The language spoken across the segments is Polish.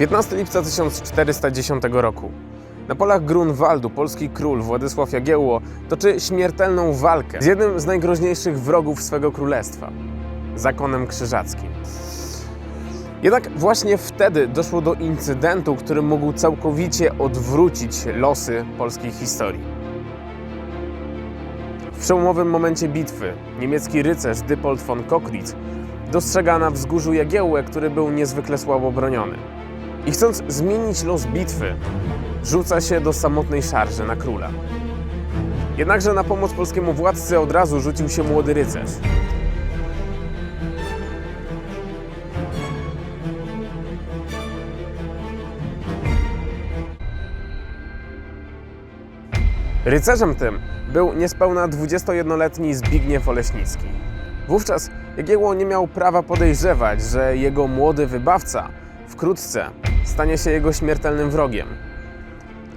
15 lipca 1410 roku. Na polach Grunwaldu polski król Władysław Jagiełło toczy śmiertelną walkę z jednym z najgroźniejszych wrogów swego królestwa zakonem krzyżackim. Jednak właśnie wtedy doszło do incydentu, który mógł całkowicie odwrócić losy polskiej historii. W przełomowym momencie bitwy niemiecki rycerz Dypold von Kockritz dostrzega na wzgórzu Jagiełłę, który był niezwykle słabo broniony. I chcąc zmienić los bitwy, rzuca się do samotnej szarży na króla. Jednakże na pomoc polskiemu władcy od razu rzucił się młody rycerz. Rycerzem tym był niespełna 21-letni Zbigniew Oleśnicki. Wówczas Jagiełło nie miał prawa podejrzewać, że jego młody wybawca wkrótce stanie się jego śmiertelnym wrogiem.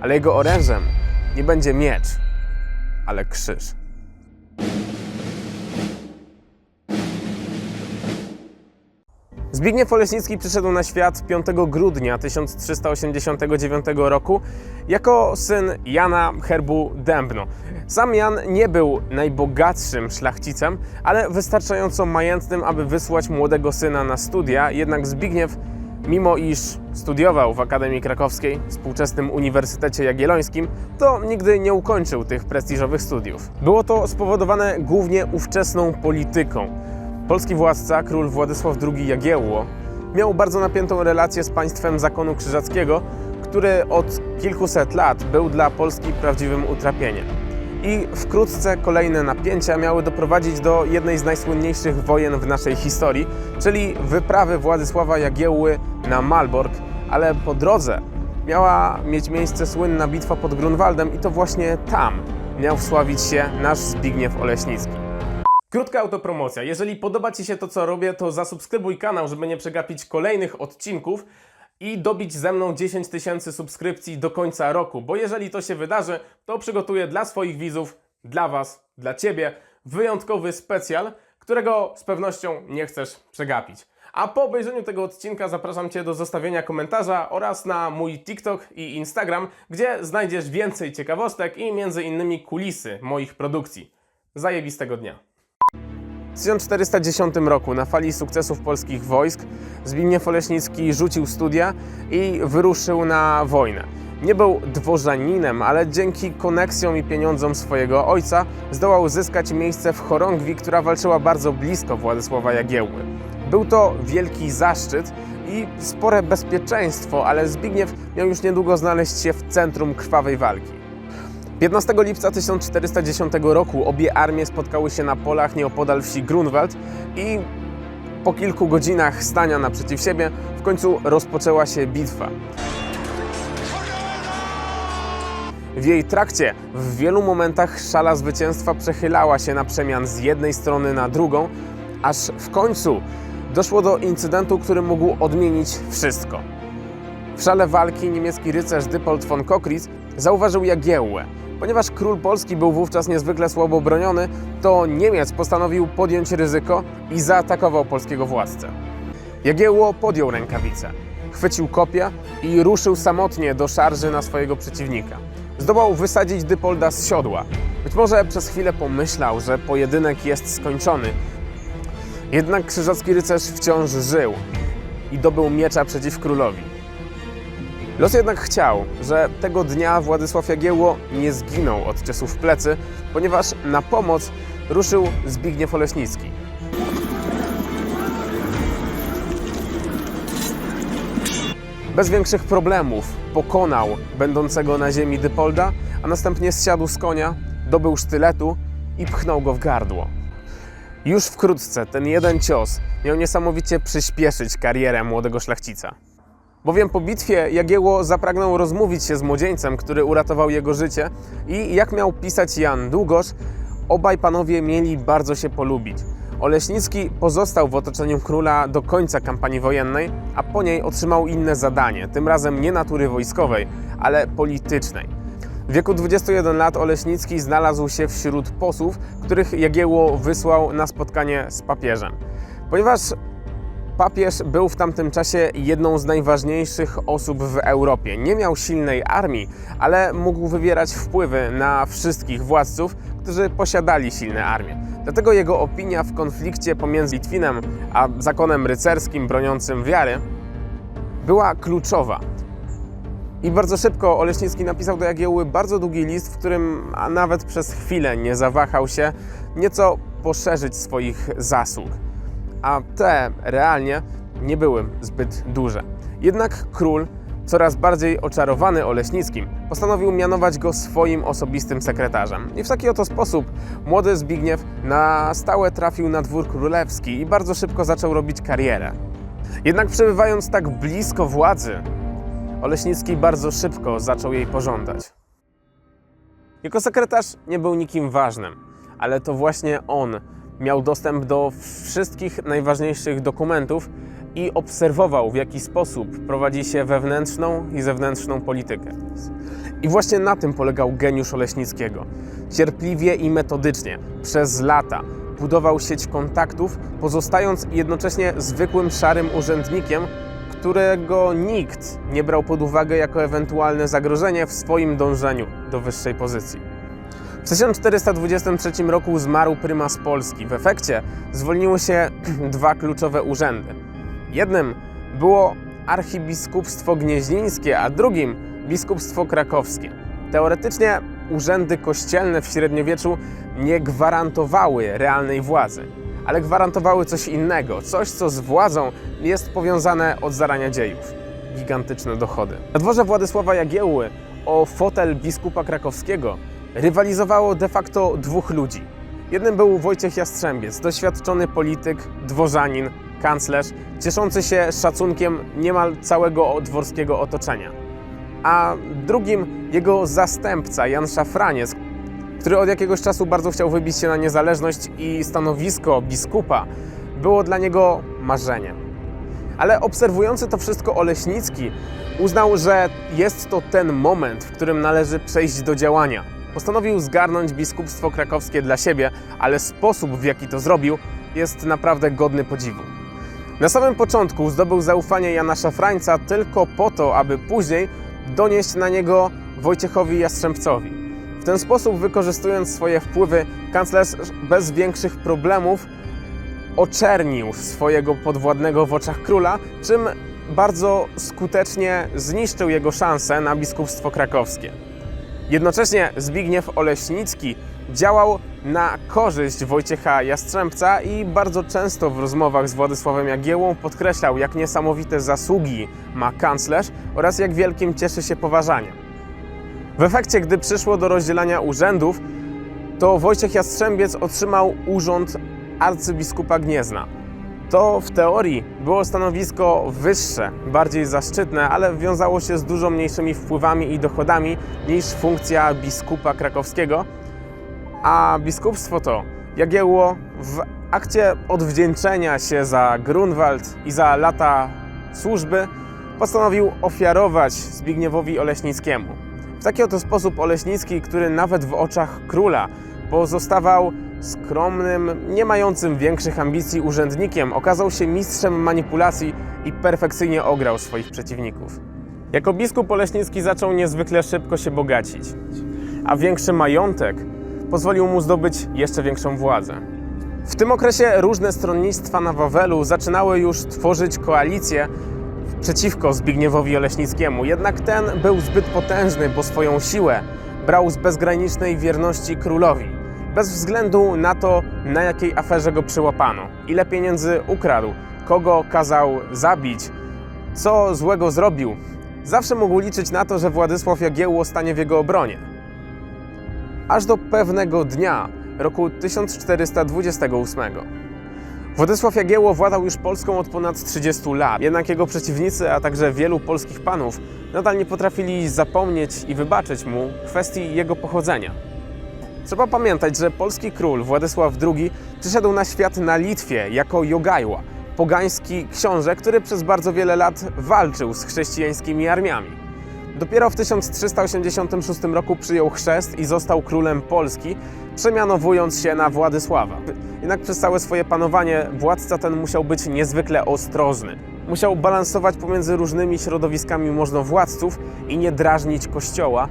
Ale jego orężem nie będzie miecz, ale krzyż. Zbigniew Oleśnicki przyszedł na świat 5 grudnia 1389 roku jako syn Jana Herbu Dębno. Sam Jan nie był najbogatszym szlachcicem, ale wystarczająco majętnym, aby wysłać młodego syna na studia, jednak Zbigniew, mimo iż studiował w Akademii Krakowskiej, współczesnym Uniwersytecie Jagiellońskim, to nigdy nie ukończył tych prestiżowych studiów. Było to spowodowane głównie ówczesną polityką. Polski władca, król Władysław II Jagiełło, miał bardzo napiętą relację z państwem zakonu krzyżackiego, który od kilkuset lat był dla Polski prawdziwym utrapieniem. I wkrótce kolejne napięcia miały doprowadzić do jednej z najsłynniejszych wojen w naszej historii, czyli wyprawy Władysława Jagiełły na Malbork, ale po drodze miała mieć miejsce słynna bitwa pod Grunwaldem i to właśnie tam miał wsławić się nasz Zbigniew Oleśnicki. Krótka autopromocja. Jeżeli podoba Ci się to, co robię, to zasubskrybuj kanał, żeby nie przegapić kolejnych odcinków i dobić ze mną 10 tysięcy subskrypcji do końca roku, bo jeżeli to się wydarzy, to przygotuję dla swoich widzów, dla Was, dla Ciebie wyjątkowy specjal, którego z pewnością nie chcesz przegapić. A po obejrzeniu tego odcinka zapraszam Cię do zostawienia komentarza oraz na mój TikTok i Instagram, gdzie znajdziesz więcej ciekawostek i między innymi kulisy moich produkcji. Zajebistego dnia. W 1410 roku na fali sukcesów polskich wojsk Zbigniew Oleśnicki rzucił studia i wyruszył na wojnę. Nie był dworzaninem, ale dzięki koneksjom i pieniądzom swojego ojca zdołał zyskać miejsce w chorągwi, która walczyła bardzo blisko Władysława Jagiełły. Był to wielki zaszczyt i spore bezpieczeństwo, ale Zbigniew miał już niedługo znaleźć się w centrum krwawej walki. 15 lipca 1410 roku obie armie spotkały się na polach nieopodal wsi Grunwald i po kilku godzinach stania naprzeciw siebie w końcu rozpoczęła się bitwa. W jej trakcie w wielu momentach szala zwycięstwa przechylała się na przemian z jednej strony na drugą, aż w końcu doszło do incydentu, który mógł odmienić wszystko. W szale walki niemiecki rycerz Dypold von Kockritz zauważył Jagiełłę. Ponieważ król Polski był wówczas niezwykle słabo broniony, to Niemiec postanowił podjąć ryzyko i zaatakował polskiego władcę. Jagiełło podjął rękawice, chwycił kopię i ruszył samotnie do szarży na swojego przeciwnika. Zdołał wysadzić Dypolda z siodła. Być może przez chwilę pomyślał, że pojedynek jest skończony. Jednak krzyżacki rycerz wciąż żył i dobył miecza przeciw królowi. Los jednak chciał, że tego dnia Władysław Jagiełło nie zginął od ciosów w plecy, ponieważ na pomoc ruszył Zbigniew Oleśnicki. Bez większych problemów pokonał będącego na ziemi Dypolda, a następnie zsiadł z konia, dobył sztyletu i pchnął go w gardło. Już wkrótce ten jeden cios miał niesamowicie przyspieszyć karierę młodego szlachcica. Bowiem po bitwie Jagiełło zapragnął rozmówić się z młodzieńcem, który uratował jego życie i jak miał pisać Jan Długosz, obaj panowie mieli bardzo się polubić. Oleśnicki pozostał w otoczeniu króla do końca kampanii wojennej, a po niej otrzymał inne zadanie, tym razem nie natury wojskowej, ale politycznej. W wieku 21 lat Oleśnicki znalazł się wśród posłów, których Jagiełło wysłał na spotkanie z papieżem. Ponieważ papież był w tamtym czasie jedną z najważniejszych osób w Europie. Nie miał silnej armii, ale mógł wywierać wpływy na wszystkich władców, którzy posiadali silne armie. Dlatego jego opinia w konflikcie pomiędzy Litwinem a zakonem rycerskim broniącym wiary była kluczowa. I bardzo szybko Oleśnicki napisał do Jagiełły bardzo długi list, w którym a nawet przez chwilę nie zawahał się nieco poszerzyć swoich zasług. A te realnie nie były zbyt duże. Jednak król, coraz bardziej oczarowany Oleśnickim, postanowił mianować go swoim osobistym sekretarzem. I w taki oto sposób młody Zbigniew na stałe trafił na dwór królewski i bardzo szybko zaczął robić karierę. Jednak przebywając tak blisko władzy, Oleśnicki bardzo szybko zaczął jej pożądać. Jako sekretarz nie był nikim ważnym, ale to właśnie on miał dostęp do wszystkich najważniejszych dokumentów i obserwował, w jaki sposób prowadzi się wewnętrzną i zewnętrzną politykę. I właśnie na tym polegał geniusz Oleśnickiego. Cierpliwie i metodycznie, przez lata, budował sieć kontaktów, pozostając jednocześnie zwykłym szarym urzędnikiem, którego nikt nie brał pod uwagę jako ewentualne zagrożenie w swoim dążeniu do wyższej pozycji. W 1423 roku zmarł prymas Polski. W efekcie zwolniły się dwa kluczowe urzędy. Jednym było archibiskupstwo gnieźnieńskie, a drugim biskupstwo krakowskie. Teoretycznie urzędy kościelne w średniowieczu nie gwarantowały realnej władzy, ale gwarantowały coś innego, coś co z władzą jest powiązane od zarania dziejów. Gigantyczne dochody. Na dworze Władysława Jagiełły o fotel biskupa krakowskiego rywalizowało de facto dwóch ludzi. Jednym był Wojciech Jastrzębiec, doświadczony polityk, dworzanin, kanclerz, cieszący się szacunkiem niemal całego dworskiego otoczenia. A drugim jego zastępca, Jan Szafraniec, który od jakiegoś czasu bardzo chciał wybić się na niezależność i stanowisko biskupa było dla niego marzeniem. Ale obserwujący to wszystko Oleśnicki uznał, że jest to ten moment, w którym należy przejść do działania. Postanowił zgarnąć biskupstwo krakowskie dla siebie, ale sposób w jaki to zrobił jest naprawdę godny podziwu. Na samym początku zdobył zaufanie Jana Szafrańca tylko po to, aby później donieść na niego Wojciechowi Jastrzębcowi. W ten sposób, wykorzystując swoje wpływy, kanclerz bez większych problemów oczernił swojego podwładnego w oczach króla, czym bardzo skutecznie zniszczył jego szanse na biskupstwo krakowskie. Jednocześnie Zbigniew Oleśnicki działał na korzyść Wojciecha Jastrzębca i bardzo często w rozmowach z Władysławem Jagiełłą podkreślał, jak niesamowite zasługi ma kanclerz oraz jak wielkim cieszy się poważaniem. W efekcie, gdy przyszło do rozdzielania urzędów, to Wojciech Jastrzębiec otrzymał urząd arcybiskupa Gniezna. To w teorii było stanowisko wyższe, bardziej zaszczytne, ale wiązało się z dużo mniejszymi wpływami i dochodami niż funkcja biskupa krakowskiego. A biskupstwo to Jagiełło w akcie odwdzięczenia się za Grunwald i za lata służby postanowił ofiarować Zbigniewowi Oleśnickiemu. W taki oto sposób Oleśnicki, który nawet w oczach króla pozostawał skromnym, nie mającym większych ambicji urzędnikiem, okazał się mistrzem manipulacji i perfekcyjnie ograł swoich przeciwników. Jako biskup Oleśnicki zaczął niezwykle szybko się bogacić, a większy majątek pozwolił mu zdobyć jeszcze większą władzę. W tym okresie różne stronnictwa na Wawelu zaczynały już tworzyć koalicję przeciwko Zbigniewowi Oleśnickiemu. Jednak ten był zbyt potężny, bo swoją siłę brał z bezgranicznej wierności królowi. Bez względu na to, na jakiej aferze go przyłapano, ile pieniędzy ukradł, kogo kazał zabić, co złego zrobił, zawsze mógł liczyć na to, że Władysław Jagiełło stanie w jego obronie. Aż do pewnego dnia, roku 1428. Władysław Jagiełło władał już Polską od ponad 30 lat, jednak jego przeciwnicy, a także wielu polskich panów nadal nie potrafili zapomnieć i wybaczyć mu kwestii jego pochodzenia. Trzeba pamiętać, że polski król Władysław II przyszedł na świat na Litwie jako Jogajła, pogański książę, który przez bardzo wiele lat walczył z chrześcijańskimi armiami. Dopiero w 1386 roku przyjął chrzest i został królem Polski, przemianowując się na Władysława. Jednak przez całe swoje panowanie władca ten musiał być niezwykle ostrożny. Musiał balansować pomiędzy różnymi środowiskami możnowładców i nie drażnić kościoła,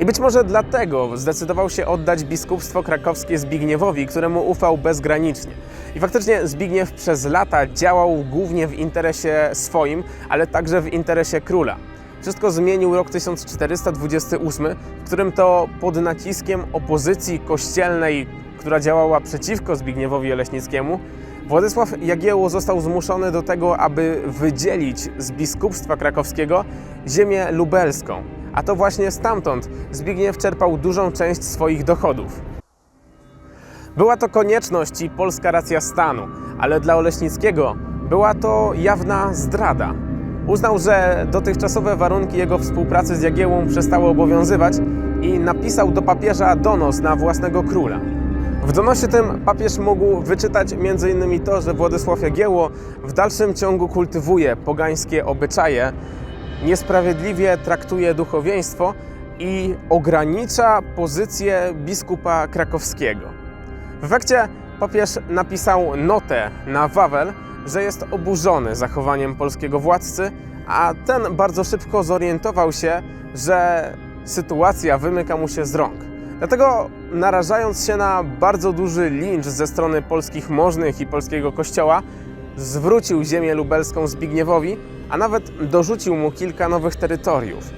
i być może dlatego zdecydował się oddać biskupstwo krakowskie Zbigniewowi, któremu ufał bezgranicznie. I faktycznie Zbigniew przez lata działał głównie w interesie swoim, ale także w interesie króla. Wszystko zmienił rok 1428, w którym to pod naciskiem opozycji kościelnej, która działała przeciwko Zbigniewowi Oleśnickiemu, Władysław Jagiełło został zmuszony do tego, aby wydzielić z biskupstwa krakowskiego ziemię lubelską. A to właśnie stamtąd Zbigniew czerpał dużą część swoich dochodów. Była to konieczność i polska racja stanu, ale dla Oleśnickiego była to jawna zdrada. Uznał, że dotychczasowe warunki jego współpracy z Jagiełłą przestały obowiązywać i napisał do papieża donos na własnego króla. W donosie tym papież mógł wyczytać m.in. to, że Władysław Jagiełło w dalszym ciągu kultywuje pogańskie obyczaje, niesprawiedliwie traktuje duchowieństwo i ogranicza pozycję biskupa krakowskiego. W efekcie papież napisał notę na Wawel, że jest oburzony zachowaniem polskiego władcy, a ten bardzo szybko zorientował się, że sytuacja wymyka mu się z rąk. Dlatego narażając się na bardzo duży lincz ze strony polskich możnych i polskiego kościoła, zwrócił ziemię lubelską Zbigniewowi, a nawet dorzucił mu kilka nowych terytoriów.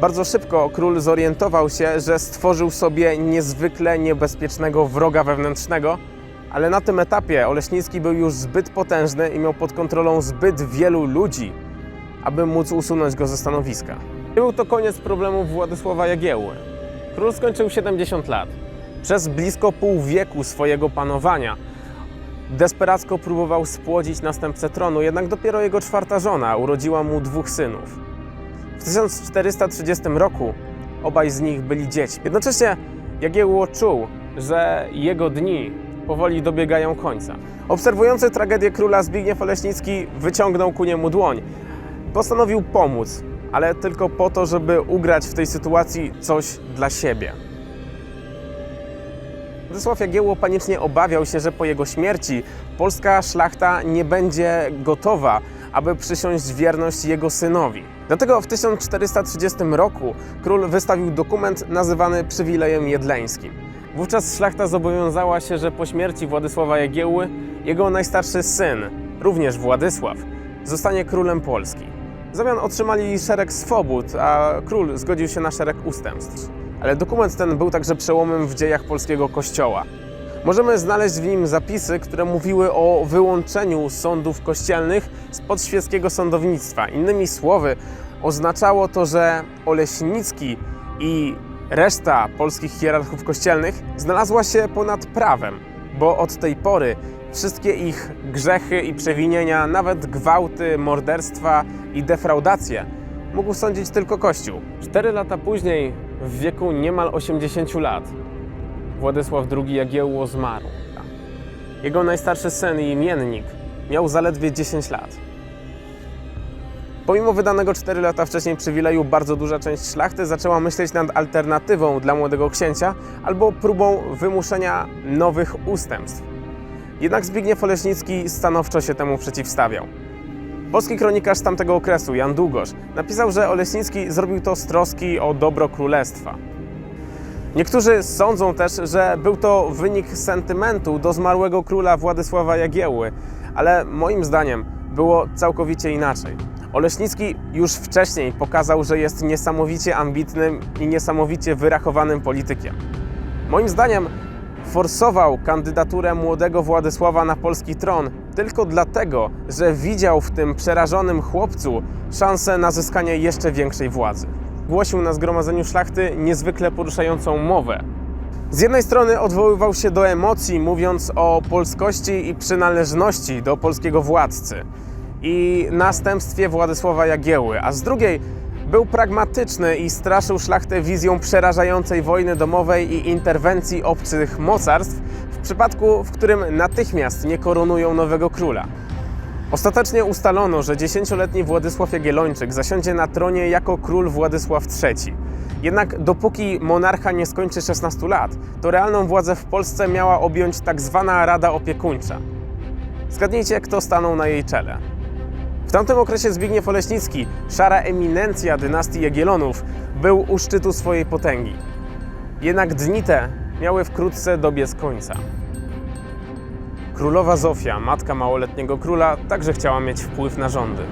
Bardzo szybko król zorientował się, że stworzył sobie niezwykle niebezpiecznego wroga wewnętrznego, ale na tym etapie Oleśnicki był już zbyt potężny i miał pod kontrolą zbyt wielu ludzi, aby móc usunąć go ze stanowiska. Był to koniec problemów Władysława Jagiełły. Król skończył 70 lat. Przez blisko pół wieku swojego panowania desperacko próbował spłodzić następcę tronu, jednak dopiero jego czwarta żona urodziła mu dwóch synów. W 1430 roku obaj z nich byli dziećmi. Jednocześnie Jagiełło czuł, że jego dni powoli dobiegają końca. Obserwujący tragedię króla Zbigniew Oleśnicki wyciągnął ku niemu dłoń. Postanowił pomóc, ale tylko po to, żeby ugrać w tej sytuacji coś dla siebie. Władysław Jagiełło panicznie obawiał się, że po jego śmierci polska szlachta nie będzie gotowa, aby przysiąść wierność jego synowi. Dlatego w 1430 roku król wystawił dokument nazywany przywilejem jedleńskim. Wówczas szlachta zobowiązała się, że po śmierci Władysława Jagiełły jego najstarszy syn, również Władysław, zostanie królem Polski. W zamian otrzymali szereg swobód, a król zgodził się na szereg ustępstw. Ale dokument ten był także przełomem w dziejach polskiego kościoła. Możemy znaleźć w nim zapisy, które mówiły o wyłączeniu sądów kościelnych spod świeckiego sądownictwa. Innymi słowy, oznaczało to, że Oleśnicki i reszta polskich hierarchów kościelnych znalazła się ponad prawem, bo od tej pory wszystkie ich grzechy i przewinienia, nawet gwałty, morderstwa i defraudacje, mógł sądzić tylko Kościół. Cztery lata później, w wieku niemal 80 lat, Władysław II Jagiełło zmarł. Jego najstarszy syn i imiennik miał zaledwie 10 lat. Pomimo wydanego 4 lata wcześniej przywileju, bardzo duża część szlachty zaczęła myśleć nad alternatywą dla młodego księcia albo próbą wymuszenia nowych ustępstw. Jednak Zbigniew Oleśnicki stanowczo się temu przeciwstawiał. Polski kronikarz z tamtego okresu, Jan Długosz, napisał, że Oleśnicki zrobił to z troski o dobro królestwa. Niektórzy sądzą też, że był to wynik sentymentu do zmarłego króla Władysława Jagiełły, ale moim zdaniem było całkowicie inaczej. Oleśnicki już wcześniej pokazał, że jest niesamowicie ambitnym i niesamowicie wyrachowanym politykiem. Moim zdaniem forsował kandydaturę młodego Władysława na polski tron tylko dlatego, że widział w tym przerażonym chłopcu szansę na zyskanie jeszcze większej władzy. Głosił na zgromadzeniu szlachty niezwykle poruszającą mowę. Z jednej strony odwoływał się do emocji, mówiąc o polskości i przynależności do polskiego władcy i następstwie Władysława Jagiełły, a z drugiej był pragmatyczny i straszył szlachtę wizją przerażającej wojny domowej i interwencji obcych mocarstw w przypadku, w którym natychmiast nie koronują nowego króla. Ostatecznie ustalono, że dziesięcioletni Władysław Jagiellończyk zasiądzie na tronie jako król Władysław III. Jednak dopóki monarcha nie skończy 16 lat, to realną władzę w Polsce miała objąć tak zwana Rada Opiekuńcza. Zgadnijcie, kto stanął na jej czele. W tamtym okresie Zbigniew Oleśnicki, szara eminencja dynastii Jagiellonów, był u szczytu swojej potęgi. Jednak dni te miały wkrótce dobiec końca. Królowa Zofia, matka małoletniego króla, także chciała mieć wpływ na rządy.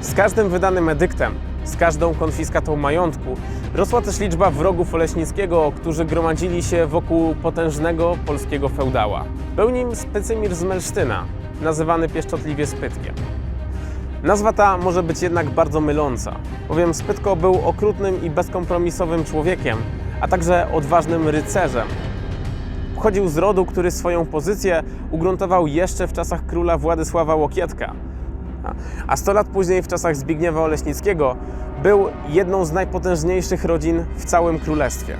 Z każdym wydanym edyktem, z każdą konfiskatą majątku rosła też liczba wrogów Oleśnickiego, którzy gromadzili się wokół potężnego polskiego feudała. Był nim Specymir z Melsztyna, nazywany pieszczotliwie Spytkiem. Nazwa ta może być jednak bardzo myląca, bowiem Spytko był okrutnym i bezkompromisowym człowiekiem, a także odważnym rycerzem. Pochodził z rodu, który swoją pozycję ugruntował jeszcze w czasach króla Władysława Łokietka. A- A 100 lat później, w czasach Zbigniewa Oleśnickiego, był jedną z najpotężniejszych rodzin w całym królestwie.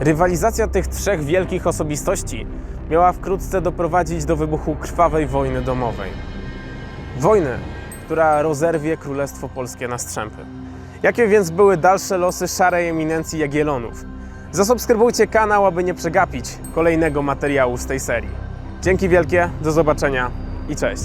Rywalizacja tych trzech wielkich osobistości miała wkrótce doprowadzić do wybuchu krwawej wojny domowej. Wojny, która rozerwie Królestwo Polskie na strzępy. Jakie więc były dalsze losy szarej eminencji Jagiellonów? Zasubskrybujcie kanał, aby nie przegapić kolejnego materiału z tej serii. Dzięki wielkie, do zobaczenia i cześć.